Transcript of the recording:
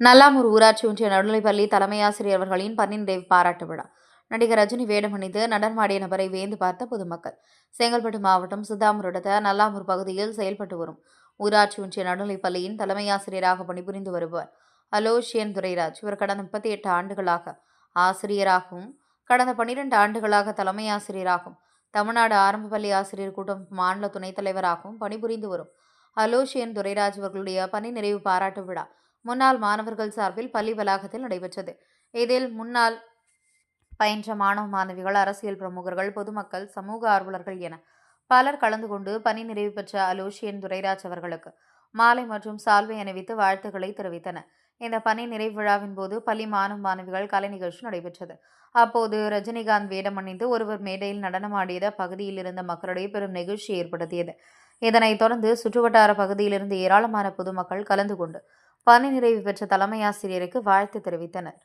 நல்லாமூர் ஊராட்சி ஒன்றிய நடுநிலைப்பள்ளி தலைமை ஆசிரியர் அவர்களின் பணி பாராட்டு விழா. நடிகர் ரஜினி வேடமணிந்து நடனமாடிய நபரை வேந்து பார்த்த பொதுமக்கள். செங்கல்பட்டு மாவட்டம் சித்தாமூர் நல்லாமூர் பகுதியில் செயல்பட்டு வரும் ஊராட்சி ஒன்றிய நடுநிலைப்பள்ளியின் தலைமை ஆசிரியராக பணிபுரிந்து வருபவர் அலோஷியன் துரைராஜ். இவர் கடந்த முப்பத்தி எட்டு ஆண்டுகளாக ஆசிரியராகவும் கடந்த பன்னிரண்டு ஆண்டுகளாக தலைமை ஆசிரியராகவும் தமிழ்நாடு ஆரம்ப பள்ளி ஆசிரியர் கூட்டம் மாநில துணைத் தலைவராகவும் பணிபுரிந்து வரும் அலோஷியன் துரைராஜ் அவர்களுடைய பணி நிறைவு பாராட்டு விழா. முன்னாள் மாணவர்கள் சார்பில் பள்ளி வளாகத்தில் நடைபெற்றது. இதில் முன்னாள் பயின்ற மாணவ மாணவிகள் அரசியல் பிரமுகர்கள் பொதுமக்கள் சமூக ஆர்வலர்கள் என பலர் கலந்து கொண்டு பணி நிறைவு பெற்ற அலோஷியன் துரைராஜ் அவர்களுக்கு மாலை மற்றும் சால்வை அணிவித்து வாழ்த்துக்களை தெரிவித்தனர். இந்த பணி நிறைவு விழாவின் போது பள்ளி மாணவ மாணவிகள் கலை நிகழ்ச்சி நடைபெற்றது. அப்போது ரஜினிகாந்த் வேடம் அணிந்து ஒருவர் மேடையில் நடனமாடியது அப்பகுதியில் இருந்த மக்களிடையே பெரும் நெகிழ்ச்சி ஏற்படுத்தியது. இதனைத் தொடர்ந்து சுற்றுவட்டார பகுதியிலிருந்து ஏராளமான பொதுமக்கள் கலந்து கொண்டு பணி நிறைவு பெற்ற தலைமை ஆசிரியருக்கு வாழ்த்து தெரிவித்தனர்.